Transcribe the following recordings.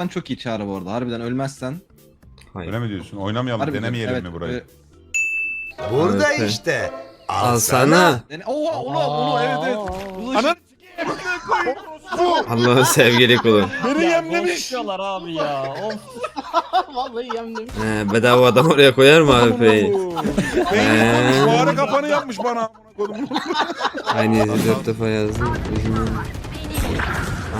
Sen çok iyi çağrı bu arada. Harbiden ölmezsen. Hayır. Öyle mi diyorsun? Oynamayalım, Harbiden, denemeyelim evet, mi burayı? e, Burada Evet. işte. Al sana. dene- Oha ola ola evet evet. Ana- Allah'ın sevgili kulu. Beni yemlemiş. Abi ya. Of. Vallahi yemdim. He, bedava adam oraya koyar mı abi F'yi? Beyni Fuarı kapanı yapmış bana. amına. Aynı dört defa yazdım.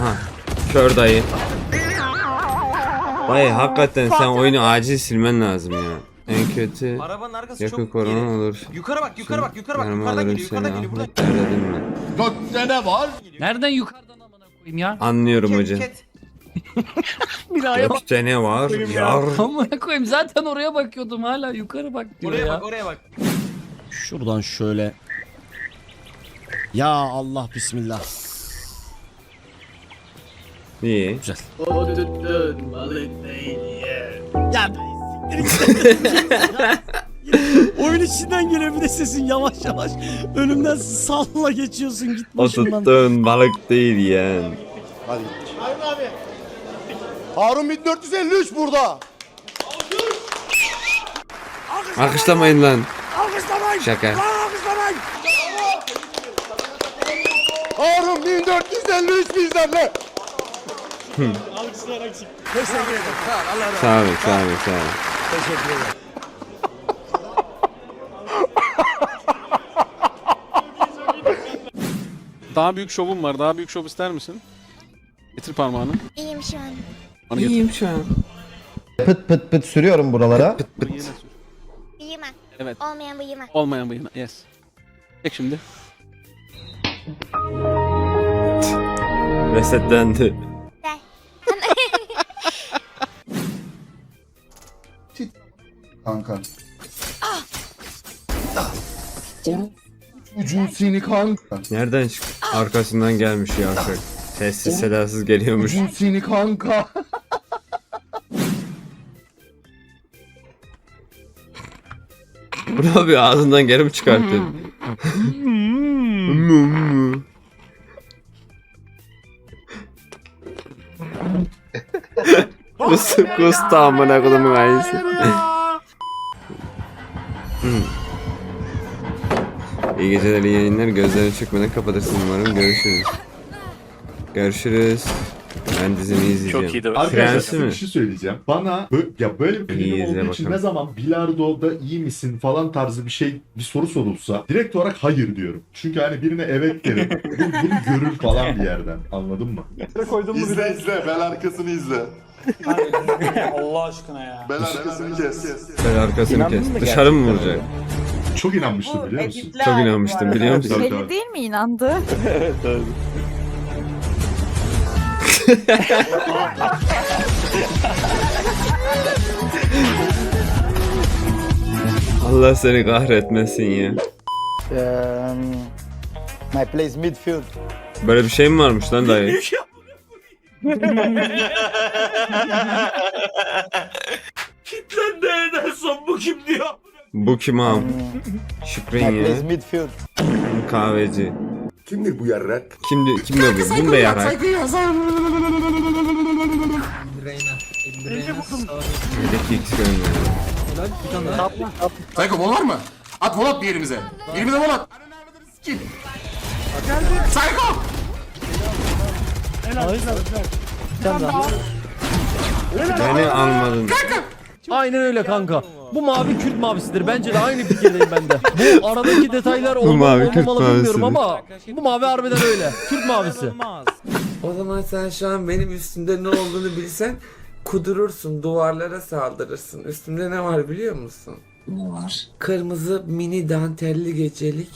Aha. Kör dayı. Dayı hakikaten sen oyunu acil silmen lazım ya. En kötü Arabanın arkası yakın çok korona geri. olur. Yukarı bak, yukarı bak, yukarı bak. Yukarıdan geliyor, yukarıdan geliyor. Buradan. Derdim mi? Gökte ne var? Nereden yukarıdan amına koyayım ya? Anlıyorum Ket, hocam. ket. Binaya bak. Gökte ne var? Yar. Amına koyayım zaten oraya bakıyordum hala yukarı bak diyor Oraya ya. bak, oraya bak. Şuradan şöyle. Ya Allah bismillah. İyi. Güzel. Ya. Oyun içinden geliyor bir de sesin yavaş yavaş. Önümden salla geçiyorsun git O başımdan. tuttuğun balık değil yani. Hadi git. Harun 1453 burada. Alkışlamayın lan. Alkışlamayın. Şaka. Alkışlamayın. Harun 1453 bizlerle. Alkışlayarak çık. Teşekkür ederim. Allah razı olsun. Sağ olun, sağ olun, sağ olun. Teşekkür ederim. Daha büyük şovum var. Daha büyük şov ister misin? Getir parmağını. İyiyim şu an. Bana getir. İyiyim şu an. Pıt pıt pıt sürüyorum buralara. Bıyığına sür. Bıyığıma. Evet. Olmayan bıyığıma. Olmayan bıyığına. Yes. Çek şimdi. Resetlendi. Kanka. Ucun seni kanka. Nereden çık? Arkasından gelmiş ya artık. Sessiz sedasız geliyormuş. Ucun seni kanka. Bunu bir ağzından geri mi çıkarttın? Kus, kus amına kodumun İyi geceler, iyi yayınlar. Gözlerini çıkmadan kapatırsın umarım. Görüşürüz. Görüşürüz. Ben dizimi izleyeceğim. Çok iyiydi. Arkadaşlar Prensi size mi? bir şey söyleyeceğim. Bana bö- ya böyle bir İyi, klibim izle olduğu için bakalım. ne zaman bilardoda iyi misin falan tarzı bir şey bir soru sorulsa direkt olarak hayır diyorum. Çünkü hani birine evet derim. Bu- bunu görür falan bir yerden. Anladın mı? izle izle. Bel arkasını izle. Allah aşkına ya. Bel arkasını kes. Böyle arkasını kes. Dışarı mı vuracak? Çok inanmıştım biliyor musun? Çok inanmıştım biliyor musun? Tabii, tabii. değil mi inandı? Allah seni kahretmesin ya. my place midfield. Böyle bir şey mi varmış lan dayı? Kitlendi en son bu kim diyor. Bu kim am? Şükran ya. midfield. Kahveci. Kimdir bu yarrak? Kimdi, kim de bu? Bu mu yarak? Hedef X gönderdi. Sayko bol var mı? At volat bir yerimize. Yerimize volat. Sayko! Beni almadın. Aynen öyle kanka. Bu mavi Kürt mavisidir. Bence de aynı fikirdeyim ben de. Bu aradaki detaylar olmalı mavi Kürt olmamalı bilmiyorum mavisidir. ama bu mavi harbiden öyle. Kürt mavisi. O zaman sen şu an benim üstümde ne olduğunu bilsen kudurursun, duvarlara saldırırsın. Üstümde ne var biliyor musun? Ne var? Kırmızı mini dantelli gecelik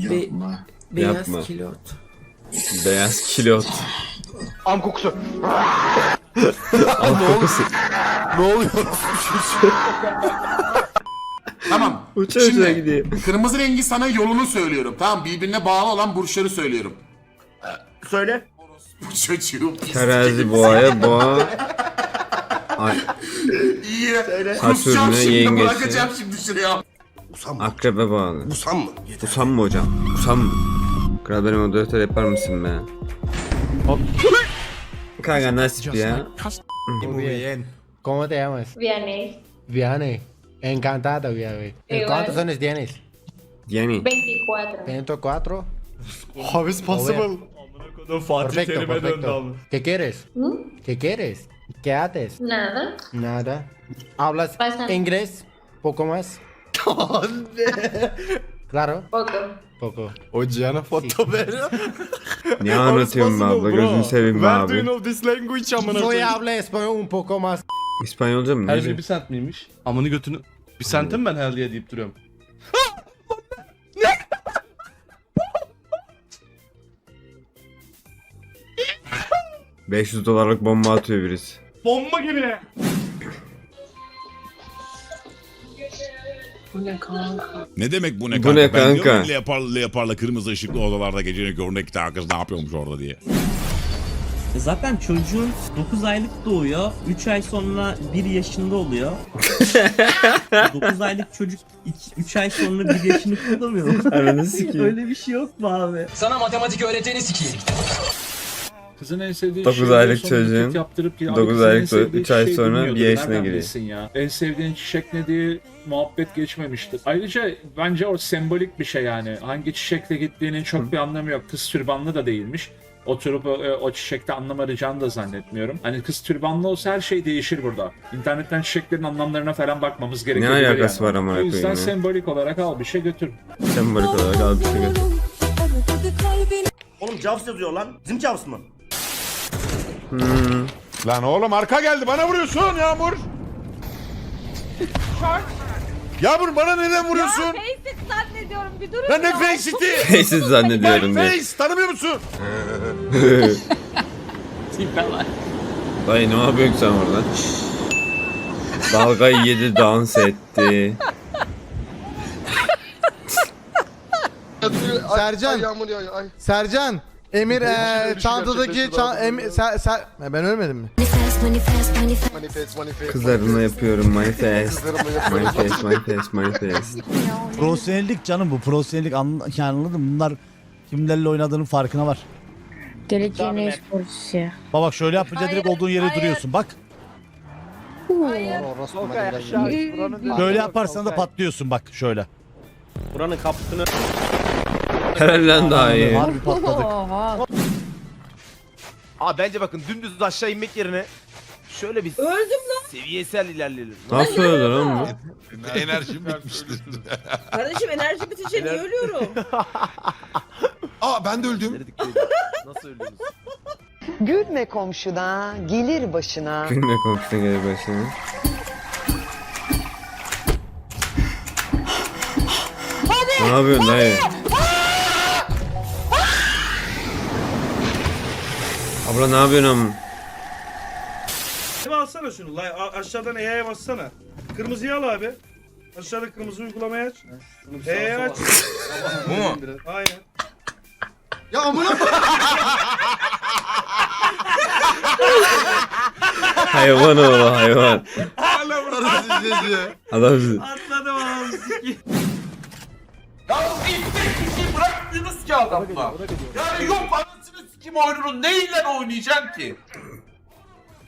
Yapma. beyaz Yapma. kilot. Beyaz kilot. Am kokusu. Al kokusu. Ne oluyor? Tamam. Uça uça gidiyor. Kırmızı rengi sana yolunu söylüyorum. Tamam birbirine bağlı olan burçları söylüyorum. Söyle. Bu çocuğu pis. Terazi boğaya boğa. Ay, İyi. Kusacağım şimdi yengesi. bırakacağım şimdi şuraya. akrebe bağlı. Usam mı? Usam mı hocam? Usam mı? Kral benim moderatör yapar mısın be? Kanka nasip ya. Muy bien. ¿Cómo te llamas? Vianney, Vianney. Encantado, Vianney. Igual. ¿Cuántos años tienes? Yani 24. 104. How is possible? Fatih Perfecto, Terim'e döndü perfecto. ¿Qué quieres? ¿Qué quieres? ¿Qué haces? Nada. Nada. ¿Hablas Bastante. inglés? ¿Poco más? Claro, Poco. poco. Hocana foto ver. ne anlatıyorum be abla gözünü seveyim be abi. know this language amına Voy a hablar español un poco más. İspanyolca mı? Her Ne biri bir sent miymiş? Amını götünü. Bir sentim ben her diye deyip duruyorum. Ne? 500 dolarlık bomba atıyor birisi. Bomba gibi. Ne demek bu ne Bu kanka? ne Ben diyorum kanka? E, ya, leoparlı leoparlı kırmızı ışıklı odalarda gecenin köründe iki tane kız ne yapıyormuş orada diye. Zaten çocuğun 9 aylık doğuyor. 3 ay sonra 1 yaşında oluyor. 9 aylık çocuk 3 ay sonra 1 yaşını kutlamıyor mu? Ananı sikeyim. Öyle bir şey yok mu abi? Sana matematik öğreteni sikeyim. Kızın en sevdiği 9 şeyleri aylık çocuğun yaptırıp ki, abi 9 kızın en aylık sevdiği 3 ay sonra bir yaşına giriyor. ya? En sevdiğin çiçek ne diye muhabbet geçmemiştir. Ayrıca bence o sembolik bir şey yani. Hangi çiçekle gittiğinin çok bir anlamı yok. Kız türbanlı da değilmiş. Oturup o, o çiçekte anlam arayacağını da zannetmiyorum. Hani kız türbanlı olsa her şey değişir burada. İnternetten çiçeklerin anlamlarına falan bakmamız gerekiyor. alakası var amına O yüzden ya? sembolik olarak al bir şey götür. Sembolik olarak al bir şey götür. Oğlum Jaws yazıyor lan. Bizim Jaws mı? Hmm. Lan oğlum arka geldi bana vuruyorsun Yağmur. Yağmur bana neden vuruyorsun? Neyse zannediyorum bir durun. Lan ne face'iti? Neyse zannediyorum diye. Face tanımıyor musun? Dayı ne yapıyorsun sen orada? Dalgayı yedi dans etti. Sercan. Sercan. Emir eee çantadaki ça- em- ser- ser- ben ölmedim mi? Kızlarımla yapıyorum manifest. Manifest, manifest, manifest. Profesyonellik canım bu. Profesyonellik anla, yani anladın mı? Bunlar kimlerle oynadığının farkına var. Geleceğin e-sporcusu. Bak bak şöyle yapınca direkt olduğun yere hayır. duruyorsun. Bak böyle yaparsan da patlıyorsun bak şöyle. Buranın kapısını lan daha iyi. Harbi patladık. Aa bence bakın dümdüz aşağı inmek yerine şöyle bir Öldüm lan. seviyesel ilerleyelim. Nasıl öldü lan bu? Enerjim bitmişti. Kardeşim enerji bitince niye ölüyorum? Aa ben de öldüm. Nasıl ölüyoruz? Gülme komşuna, gelir başına. Gülme komşuna gelir başına. Ne yapıyorsun dayı? Abla ne yapıyorsun am? Alsana şunu. La, a- aşağıdan E'ye bassana. Kırmızıyı al abi. Aşağıda kırmızı uygulamayı aç. E'ye aç. Bu mu? Aynen. Ya amına Hayvan oğlu hayvan. Adam Atladım abi Ya bir bıraktınız ki adamla. Yani yok anasını sikim oyununu neyle oynayacaksın ki?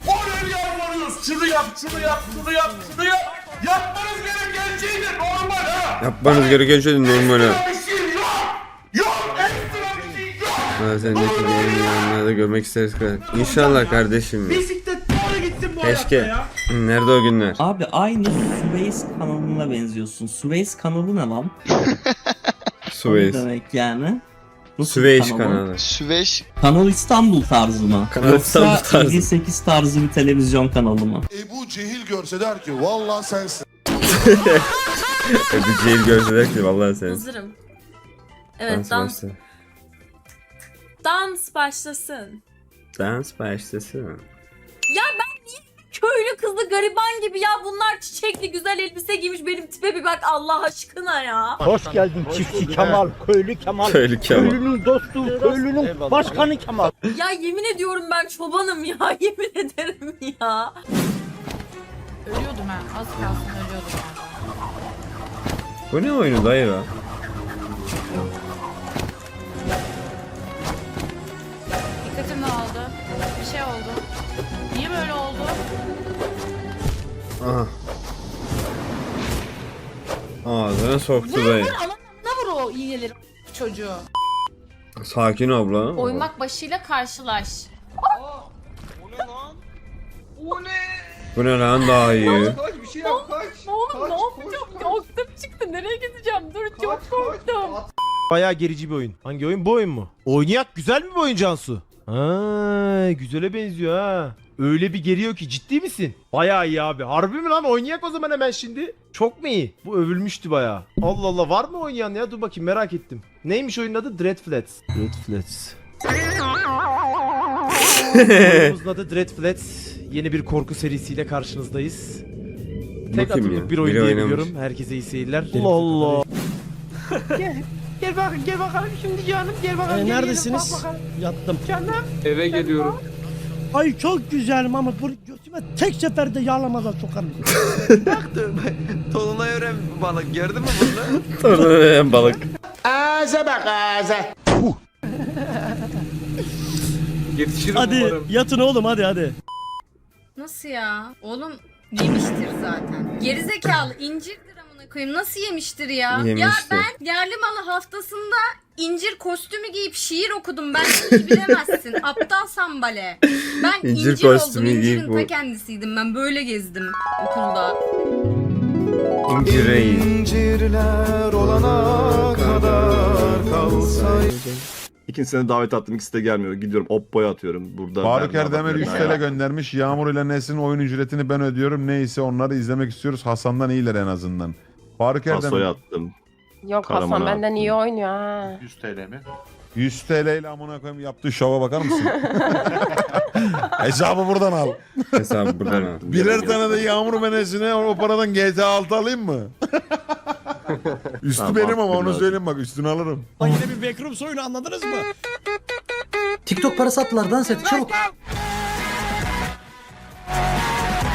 Oraya yalvarıyoruz. Şunu yap, şunu yap, şunu yap, şunu yap. Yapmanız gereken şey de normal ha. yapmanız gereken şey normal ha. Bir şey yok. Yok. Ekstra bir şey yok. Ben sendeki diğerini yanlarda görmek isteriz. kadar. İnşallah kardeşim. ya. Keşke. Nerede o günler? Abi aynı Suez kanalına benziyorsun. Suez kanalı ne lan? Suez. demek yani? Nasıl Süveyş kanal o? kanalı. Süveyş. Kanal İstanbul tarzı mı? Kanal İstanbul Yoksa tarzı. 58 tarzı bir televizyon kanalı mı? Ebu Cehil görse der ki vallahi sensin. Bir cehil görseler ki vallahi sen. Hazırım. Dans başla. dans başlasın. Dans başlasın. Ya ben niye köylü kızlı gariban gibi ya bunlar çiçekli güzel elbise giymiş benim tipe bir bak Allah aşkına ya. Hoş geldin çiftçi Kemal, köylü Kemal. Köylü Kemal. Köylünün dostu, köylünün başkanı Kemal. Ya yemin ediyorum ben çobanım ya yemin ederim ya. Ölüyordum ben az kalsın ölüyordum. Bu ne oyunu dayı be? Dikkat Sesim ne oldu? Bir şey oldu. Niye böyle oldu? Aha. Ağzına soktu dayı. Alanına vur o iğneleri çocuğu. Sakin abla. Oymak başıyla karşılaş. Bu ne lan daha iyi. Ne oğlum ne yapacağım? Ya aklım çıktı. Nereye gideceğim? Dur çok korktum. Bayağı gerici bir oyun. Hangi oyun? Bu oyun mu? Oynayak güzel mi bir oyun Cansu? Ha, güzele benziyor ha. Öyle bir geriyor ki ciddi misin? Bayağı iyi abi. Harbi mi lan? Oynayak o zaman hemen şimdi. Çok mu iyi? Bu övülmüştü bayağı. Allah Allah var mı oynayan ya? Dur bakayım merak ettim. Neymiş oyunun adı? Dread Flats. Dread Flats. Oyunumuzun adı Dread Flats. Yeni bir korku serisiyle karşınızdayız. Tek kim atımlık ya? bir oyun Biri diyebiliyorum. oynamış. Herkese iyi seyirler. Allah Allah. Gel bak gel bakalım şimdi canım gel bakalım. neredesiniz? Yattım. Canım. Eve geliyorum. Ay çok güzelim ama bu götüme tek seferde yağlamadan sokarım. Tolunay öğren balık gördün mü bunu? Torun balık. Yetişirim hadi yatın oğlum hadi hadi. Nasıl ya? Oğlum yemiştir zaten. Gerizekalı incirdir koyayım. Nasıl yemiştir ya? Ya Yemiştir. ben yerli malı haftasında incir kostümü giyip şiir okudum. Ben hiç bilemezsin. Aptal sambale. Ben İncir incir, kostümü oldum. giyip İncirin bu- ta kendisiydim. Ben böyle gezdim okulda. İncir reis. İncirler olana kadar kalsaydı. İkincisine davet attım ikisi de gelmiyor. Gidiyorum Oppo'ya atıyorum. Burada Faruk Erdemir bakıyor. 100 TL göndermiş. Yağmur ile Nesin oyun ücretini ben ödüyorum. Neyse onları izlemek istiyoruz. Hasan'dan iyiler en azından. Faruk Erdemir Taso'ya attım. Yok Karaman'a Hasan benden attım. iyi oynuyor ha. 100 TL mi? 100 TL ile amına koyayım yaptığı şova bakar mısın? Hesabı buradan al. Hesabı buradan al. Birer tane de Yağmur menesine o paradan GTA 6 alayım mı? Üstü Tamam, benim ama onu biraz. söyleyeyim bak üstünü alırım. Yine bir backroom oyunu anladınız mı? TikTok parası attılar dans et çabuk.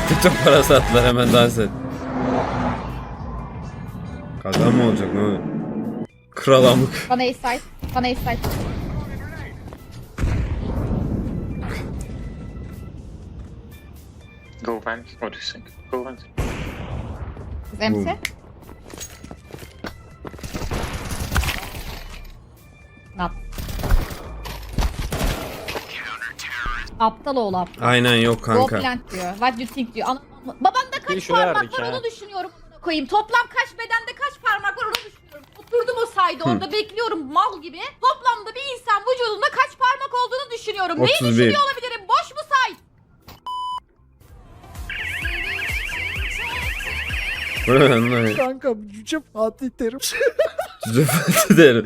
TikTok parası attılar hemen dans et. Kazan mı olacak ne oluyor? Kral amık. Bana A-side. Bana A-side. Go vent. What do you think? Go vent. Zemse. Nap. Aptal oğlu aptal. Aynen yok Go kanka. plant diyor. What do you think diyor. Ana- Babanda kaç parmak var onu düşünüyorum. Koyayım. Toplam kaç bedende kaç onu düşünüyorum. Oturdum o sayda orada bekliyorum mal gibi. Toplamda bir insan vücudunda kaç parmak olduğunu düşünüyorum. Neyi 31. düşünüyor olabilirim? Boş mu say? Bu ne lan lan? Kanka Yüce Fatih Terim. Cüce Fatih derim.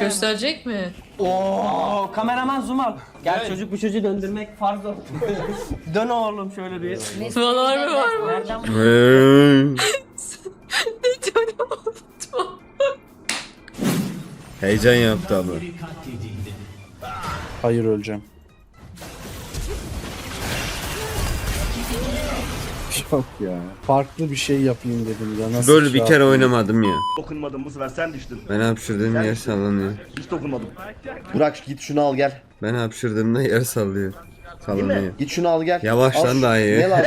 Gösterecek mi? Oo kameraman zoom al. Gel çocuk bu çocuğu döndürmek farz ol. Dön oğlum şöyle bir. Var mı var mı? Nereden Heyecan yaptı ama. Hayır öleceğim. Yok ya. Farklı bir şey yapayım dedim ya. Nasıl Böyle bir kere oynamadım ya. Dokunmadım bu sefer sen düştün. Ben hapşırdığım yer sallanıyor. Hiç dokunmadım. Burak git şunu al gel. Ben hapşırdığımda yer sallıyor. Sallanıyor. Git şunu al gel. Yavaş Al lan şu- daha iyi. Ne lan?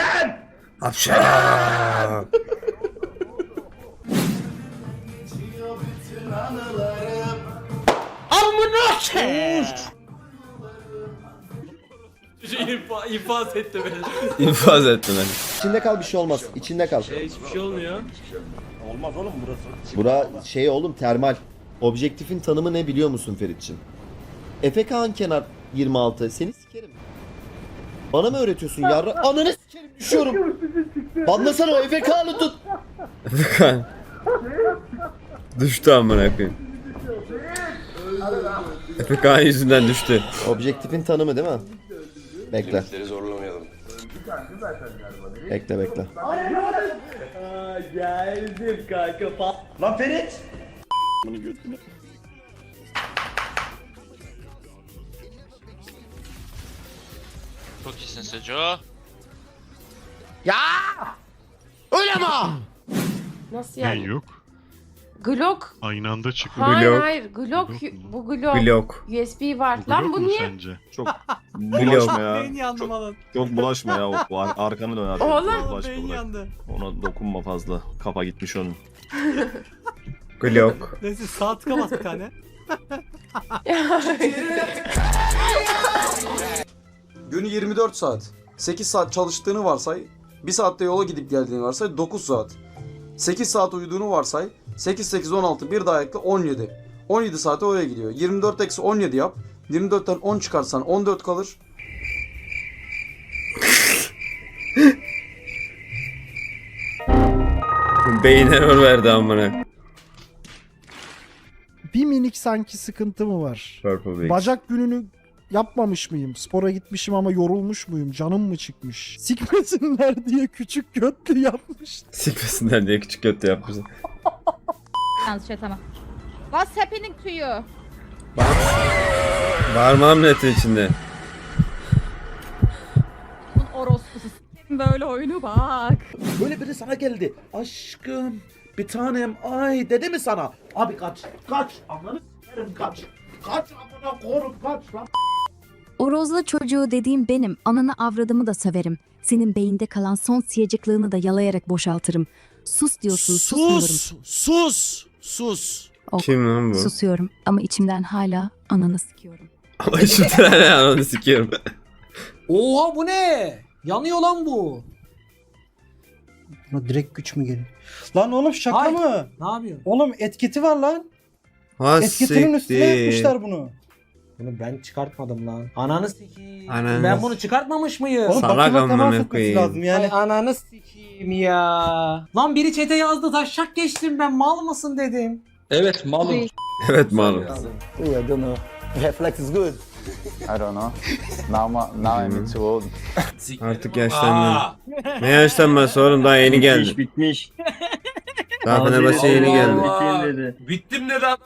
Hapşır. İnfaz etti beni. İnfaz etti beni. İçinde kal bir şey olmaz. İçinde kal. Hiçbir şey olmuyor. Olmaz oğlum burası. Bura şey oğlum termal. Objektifin tanımı ne biliyor musun Feritçim? Efe Kağan kenar 26. Seni sikerim. Bana mı öğretiyorsun yarra? Ananı sikerim düşüyorum. Banlasana o Efe Kağan'ı tut. Düştü amına koyayım. Efe Kağan yüzünden düştü. Objektifin tanımı değil mi? Bekle. Bekle bekle. Lan Ferit. Çok iyisin Seco. Öyle mi? Nasıl yani? yok? Glock. Aynı anda çıkıyor. Hayır Glock. hayır Glock Glock mu? bu Glock. Glock. USB var. Lan bu niye? sence? Çok bulaşma ya. Beyin yandı malın. Çok bulaşma ya. O, o ar- arkanı dön arkana. Oğlum. Bulaşma Beyin bırak. yandı. Ona dokunma fazla. Kafa gitmiş onun. Glock. Neyse sağ tıka bas bir tane. Günü 24 saat. 8 saat çalıştığını varsay. 1 saatte yola gidip geldiğini varsay 9 saat. 8 saat uyuduğunu varsay. 8 8 16 bir daha ekle 17. 17 saate oraya gidiyor. 24 eksi 17 yap. 24'ten 10 çıkarsan 14 kalır. Beyin error verdi amına. Bir minik sanki sıkıntı mı var? Purple. Bacak gününü yapmamış mıyım? Spora gitmişim ama yorulmuş muyum? Canım mı çıkmış? Sikmesinler diye küçük götlü yapmış. Sikmesinler diye küçük götü yapmışlar. Yalnız şey tamam. What's happening to you? Bağırmam netin içinde. Bunun orospusu. Böyle oyunu bak. Böyle biri sana geldi. Aşkım bir tanem ay dedi mi sana? Abi kaç kaç ananı s**erim kaç. Kaç amına korum kaç lan. Orozla çocuğu dediğim benim. Ananı avradımı da söverim. Senin beyinde kalan son siyacıklığını da yalayarak boşaltırım. Sus diyorsun susmuyorum. Sus! Sus! Kim lan bu? Susuyorum ama içimden hala ananı sikiyorum. Ama şimdi hala onu sikiyorum. Oha bu ne? Yanıyor lan bu. direkt güç mü geliyor? Lan oğlum şaka Ay. mı? Ne yapıyorsun? Oğlum etiketi var lan. Ha yapmışlar bunu. Bunu ben çıkartmadım lan. Ananı sikeyim. Ananı Ben bunu çıkartmamış mıyım? Oğlum, Salak bakıma amına temas etmesi koyayım. lazım yani. Ay ananı sikeyim ya. Lan biri çete yazdı taşak geçtim ben mal mısın dedim. Evet malum. Evet malum. I don't know. Reflex is good. I don't know. Now, now I'm too old. Artık yaşlandım. Ne yaşlanması oğlum daha yeni geldi. bitmiş. Daha Fenerbahçe yeni geldi. Bittim dedi adam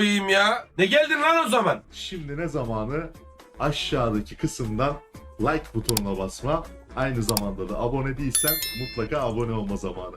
koyayım ya. Ne geldin lan o zaman? Şimdi ne zamanı aşağıdaki kısımdan like butonuna basma. Aynı zamanda da abone değilsen mutlaka abone olma zamanı.